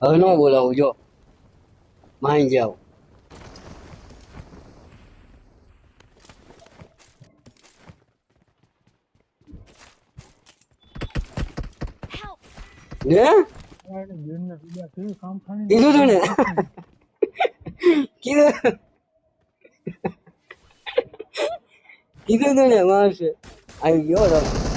હવે ન બોલાવું જો માઈ ખાની કીધું તું ને કીધું કીધું તું ને માણસે આવી ગયો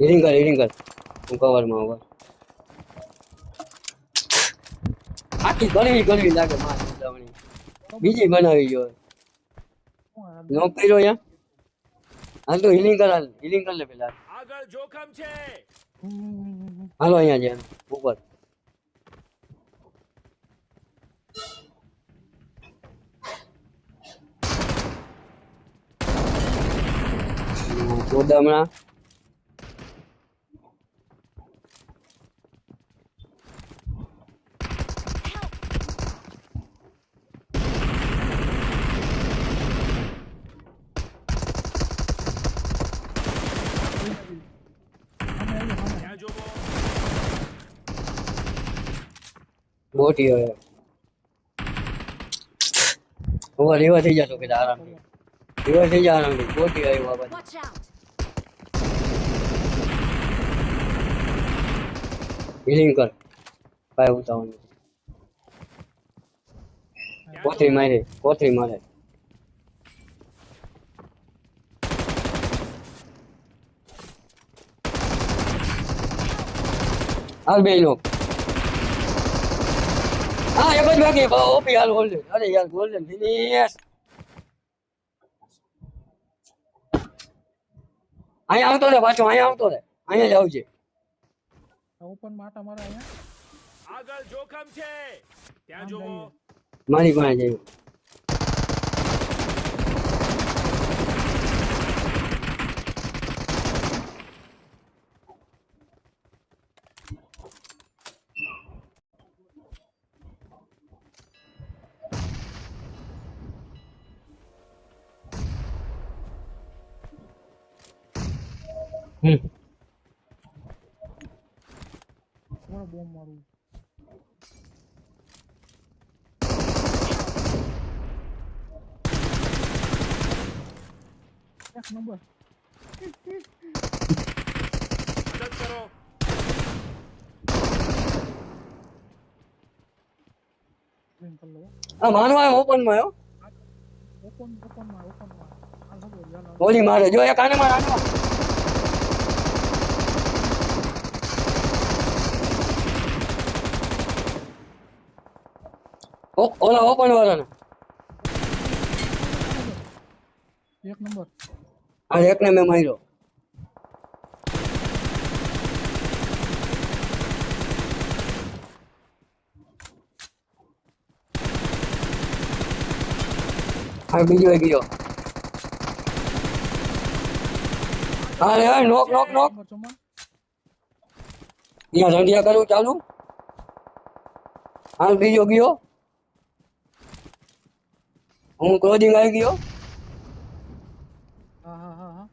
હિરિંગ કર હિરિંગ કર હું કવરમાં ઊભા આખી ગળી ગળી લાગે માં બીજી બનાવી ગયો નો કર્યો યા હાલ તો હિલિંગ કર હાલ. હીલિંગ કર લે પેલા. આગળ જોખમ છે. હાલો અહીંયા જેમ ઉપર. ગોદામણા ત્યાં જોવો બોટી હોય હું રેવા થઈ જશો કે આરામથી. રિવર થઈ જાય આરામથી. બોટી આવ્યો બાબત હિલિંગ કર. ભાઈ ઉતાવળ. કોથરી મારે કોથળી મારે. હાલ બે નો હા એક જ બાકી. ઓપી હાલ ગોલ્ડન અરે યાર ગોલ્ડન ફિનિશ અહીંયા આવતો રે પાછો અહીંયા આવતો રે. અહીંયા જ આવજે. ઓપન માટા મારા અહીંયા. આગળ જોખમ છે. ત્યાં જોવો. મારી પાસે જઈ હમ. થોડો બોમ્બ મારું? એક નંબર. મદદ કરો. આ માનવા ઓપનમાં આવ્યો? ઓપન ઓપનમાં ઓપનમાં આ ગોળી મારે જો એક આને માર આને માર. ઓ- ઓલા ઓપન વાળાને એક નંબર આ એકને મેં માર્યો આ બીજો એક ગયો અરે અરે નોક નોક નોક નંબર ચમન અહીંયા સંધ્યા કરું ચાલુ હાલ બીજો ગયો હું ક્લોઝિંગ આવી ગયો. હા હા હા હા.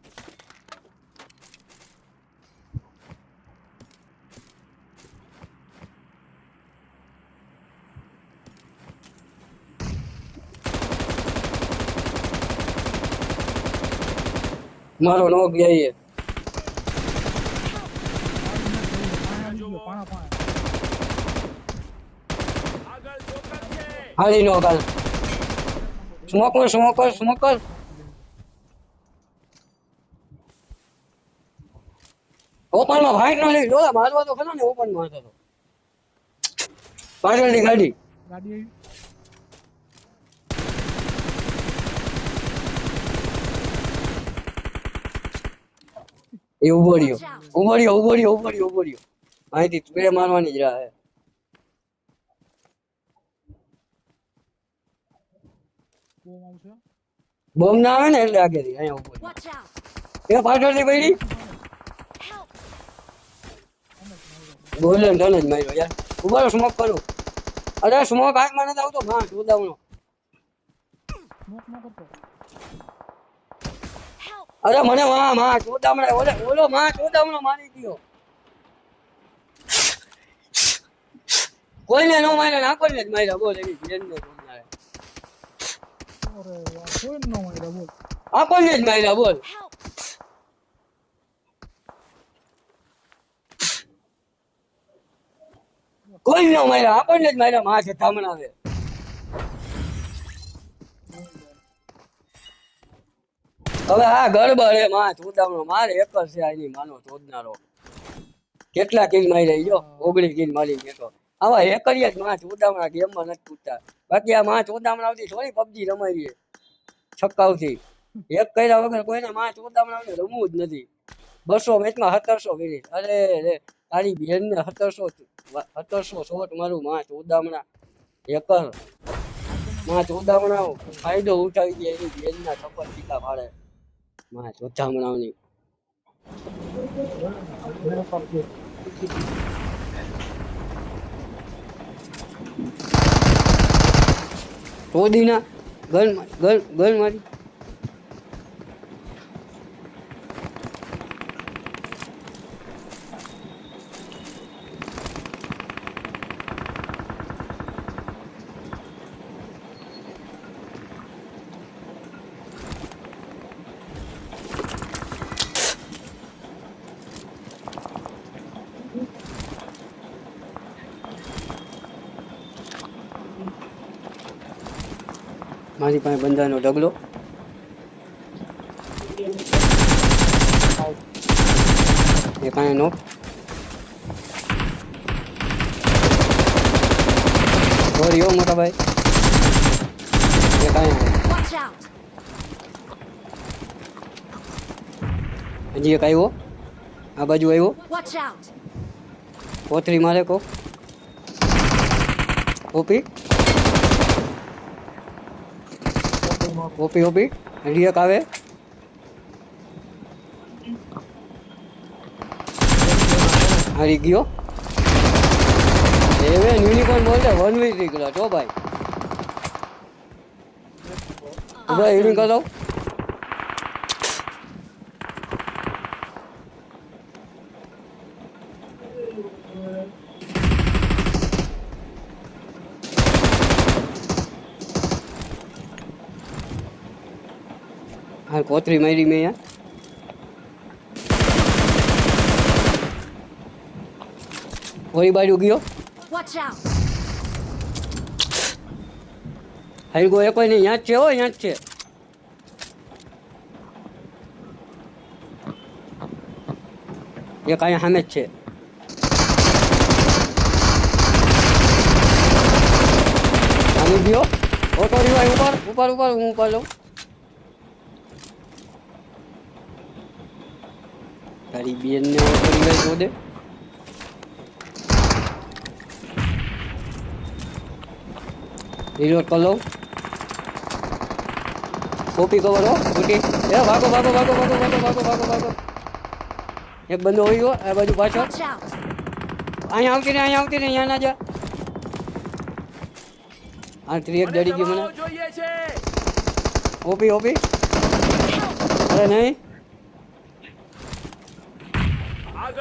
મારો નોક જઈએ પાણા પાણા આગળ જોખમ હાલી નોક હાલ સ્મોકર સ્મોકર સ્મોકર ઓપનમાં ભાઈ નો લઈ જોલા મારવા તો ખરો ને ઓપનમાં હતો તો. પાછળની ગાડી ગાડી આવી એ ઊભો રહ્યો ઊભો રહ્યો ઊભો રહ્યો ઊભો રહ્યો ઊભો રહ્યો માહિતી સ્પ્રે મારવાની જ રાહ બોમ્બ ના આવે ને એટલે આગળ અહીંયા out! એ પાછળથી પડી. બોલે ટન જ માર્યો યાર. ઊભો સ્મોક કરું. અરે સ્મોક હાથમાં નથી આવતો. હા જોદાવનો સ્મોક ન કરતો અરે મને માં માં ચોદામણે ઓલે ઓલો માં ચોદામણો મારી ગયો. કોઈને નો માર્યા ના કોઈને જ માર્યા બોલ એની યાર કોઈ ન બોલ જ માર્યા બોલ કોઈ નો માર્યા આપણને જ માર્યા માં જથામણા આવે હવે આ ગડબડ એ માં ચોદામણો મારે એક જ છે આની માનો ચોદનારો કેટલા કિલ મારી જો ઓગણીસ કિલ મારી ગયો આવા હેકરિયા જ માછ ગેમમાં નથી પૂછતા. બાકી આ માછ ઉદામણાઓથી થોડી પબજી રમાવીએ છક્કાઓથી હેક કર્યા વગર કોઈને માછ ઉદામણાઓને રમવું જ નથી. બસો મેચમાં સત્તરસો મિનિટ અરે રે, તારી બહેનને સત્તરસો સત્તરસો શોટ મારું માછ ઉદામણા હેકર માછ ઉદામણાઓ ફાયદો ઉઠાવી દે એની બહેનના સફળ ટીકા પાડે માછ ઉદામણાઓની રોદીના ગન ગન ગન મારી. મારી પાસે બંધાનો ઢગલો. એ કાંઈ નો. સોરી હો મોટા ભાઈ એ કાંઈ હજી એક આવ્યો આ બાજુ આવ્યો! કોથરી મારે કો ઓપી. ઓપી ઓપી એક આવે હારી ગયો. એવે યુનિકોર્ન બોલતે વન વીક નીકળ્યો. છો ભાઈ. ઊભા હિડિંગ કરો હા કોથરી મારી મેં યાર ઓરી બાજુ ગયો Watch out! હાઈ ગો કોઈ નહીં યાદ છે હો યાદ છે એક અહીંયા સામે જ છે આવી ગયો ઓટો રિવાય ઉપર ઉપર ઉપર હું ઉપર લઉં તારી બેનને ઓટો રિવાય શોધે રિલોડ કરી લઉં. કોપી કવર હો સ્કૂટી એ ભાગો ભાગો ભાગો ભાગો ભાગો ભાગો ભાગો ભાગો એક બંદો હોય ગયો આ બાજુ પાછો. અહીંયા આવતી ને અહીંયા આવતી ને અહીંયા ના જા. આ ત્રી એક મને દડી ગઈ મને. છે. ઓપી ઓપી અરે નહીં.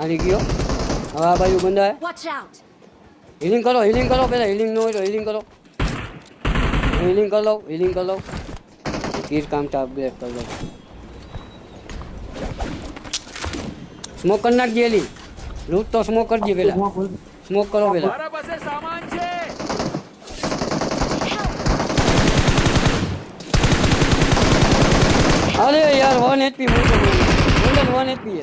હારી ગયો હવે આ બાજુ બંધા હે Watch out! હિલિંગ કરો હિલિંગ કરો પહેલા હિલિંગ ન હોય તો હિલિંગ કરો હિલિંગ કરી લો હિલિંગ કરી લો તીર કામ ટાપ બ્રેક કરી લો સ્મોક કરી નાખજે એલી લૂટ તો સ્મોક કરજે પેલા સ્મોક કરો પેલા મારા પાસે સામાન છે અરે યાર વન એચપી મોટો ગોલ્ડન વન એચપી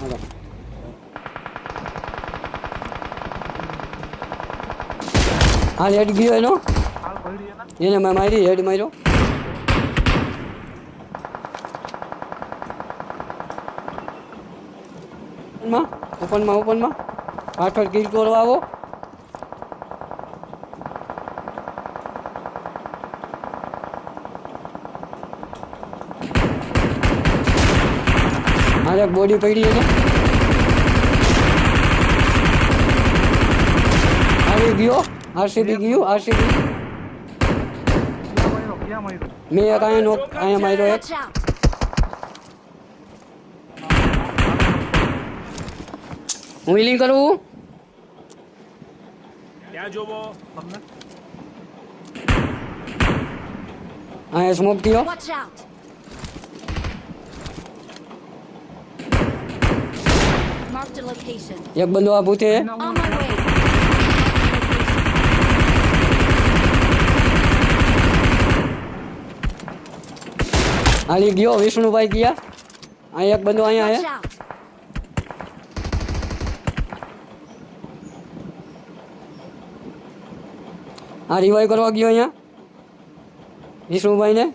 હાલો. હા હેડ ગયો એનો? એને મેં મારી, હેડ માર્યો. ઓપનમાં ઓપનમાં ઓપનમાં. કિલ કરવા આવો. હાલે બોડી પડી એને આવી ગયો આરસીબી ગયું આરસીબી ક્યાં માર્યો ક્યાં માર્યો મેં એક અહીંયા નોક અહીંયા માર્યો એક Watch out. હું હિલિંગ કરું ત્યાં જોવો તમને અહીંયા સ્મોક થયો एक बंदो आप पूछे है अली गयो विष्णु भाई किया आ एक बंदो आया है आ रिवाइव करवा गयो यहाँ विष्णु भाई ने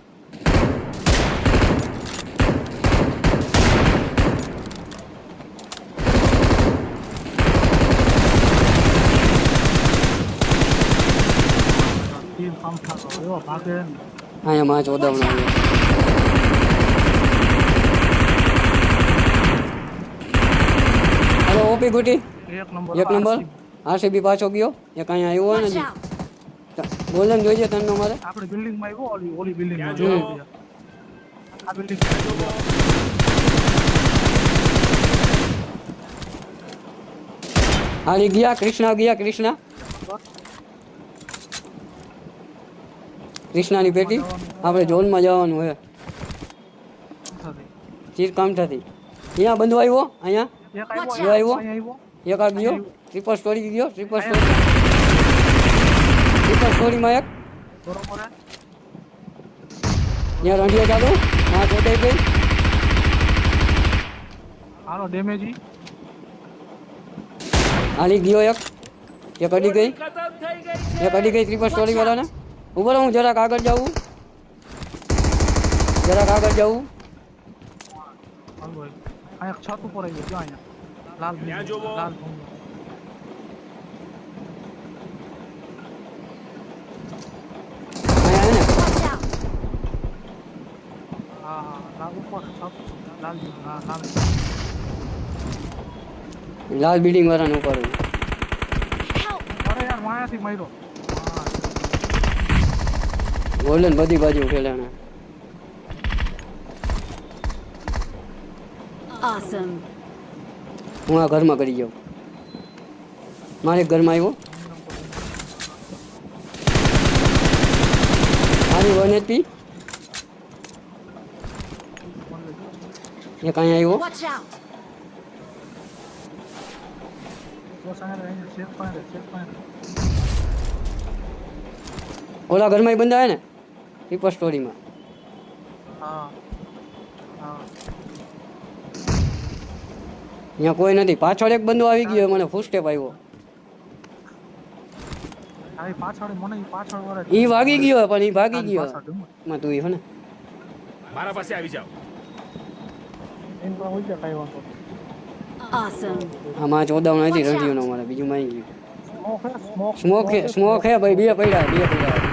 અહીંયા વિષ્ણુભાઈને ટીમ કામ થતો એવો ભાગે ને. અહીંયા માં ચોદાવણા આવ્યો હાલો ઓપી ગુટી એક નંબર એક નંબર આરસીબી પાછો ગયો એક અહીંયા આવ્યો Watch ને out. ગોલ્ડન જોઈએ તને મારે આપણે બિલ્ડિંગ માં આવ્યો ઓલી ઓલી બિલ્ડિંગ માં ત્યાં જો જો. આ બિલ્ડિંગ માં જો હાલી ગયા કૃષ્ણા ગયા કૃષ્ણા કૃષ્ણાની પેટી આપણે ઝોનમાં જવાનું હોય ચીર કામઠાથી અહીંયા બંધો આવ્યો અહીંયા એક Watch આવ્યો out. અહીંયા આવ્યો એક આ ગયો ટ્રિપલ સ્ટોરી ગયો ટ્રિપલ સ્ટોરી ટ્રિપલ સ્ટોરીમાં એક બરોબર હે? ત્યાં રંડિયો ચાલુ હા ચોટાઈ ગઈ હાલો ડેમેજી હાલી ગયો એક એક અડી ગઈ ખતમ થઈ ગઈ છે એક અડી ગઈ ટ્રિપલ સ્ટોરી વાળાને ઉભો રહો, હું જરાક આગળ જાઉં જરાક આગળ જાઉં હાલો ભાઈ આ એક છત ઉપર આવ્યો જો અહીંયા લાલ ત્યાં જોવો. લાલ ભૂંગળો. અહીંયા હે ને Watch out. હા હા લાલ ઉપર છત લાલ હા લાલ લાલ બિલ્ડિંગ વાળાને ઉપર Help. અરે યાર માયાથી માર્યો હા. ગોલ્ડન બધી બાજુ ખેલાણા. હું આ ઘરમાં કરી જાઉં મારે ઘરમાં આવ્યો. આવી વન એચપી. એક અહીંયા આવ્યો. ઓલા ઘરમાં બંધાય ને? ટ્રિપલ સ્ટોરીમાં હા હા. અહીંયા કોઈ નથી. પાછળ એક બંદો આવી ગયો મને ફૂલ સ્ટેપ આવ્યો આવી પાછળ મને ઈ વાગી ભાગી ગયો પણ ઈ ભાગી ગયો. માં તું હો ને. મારા પાસે આવી જાવ એમ પણ હોય છે વાંધો નહીં. આમાં ચોદાવણ હતી રંઢીઓનો મારે બીજું માઈ ગયું સ્મોક હે સ્મોક સ્મોક હે સ્મોક હે ભાઈ બે પડ્યા બે પડ્યા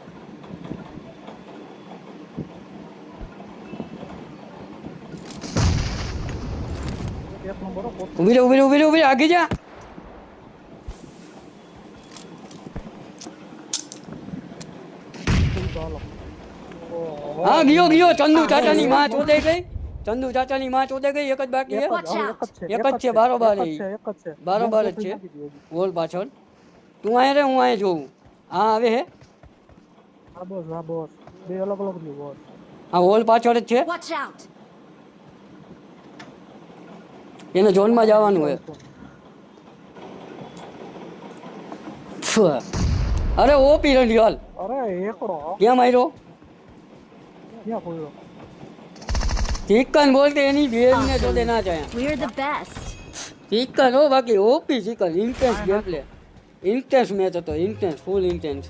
છે? કરો પોતે ઉભી રે ઉભી રે ઉભી રે ઉભી રે આગી જા તો હાલો ઓહો. હા ગયો ગયો ચંદુ ચાચાની માં ચોદાઈ ગઈ ચંદુ ચાચાની માં ચોદાઈ ગઈ એક જ બાકી એક છે જ Watch હવે out. એક જ છે એક જ છે, બારોબાર એક જ ઈ. છે એક જ છે બારોબાર જ બે છે. નાખી દીધી. વોલ પાછળ તું અહીંયા રે હું અહીંયા જોઉં હા આવે હે હા બોસ હા બોસ બે અલગ અલગ ની બોસ હા વોલ પાછળ જ છે Watch out! એને ઝોનમાં જવાનું હોય ફુ. અરે ઓપી રંડી હાલ અરે એકડો કેમ આવ્યો ક્યાં ખોલ્યો ચિકન બોલતે એની બેન ને જોડે ના જાય We're the best. ચિકન હો બાકી OP chicken intense game play intense match હતો ઇન્ટેન્સ ફૂલ ઇન્ટેન્સ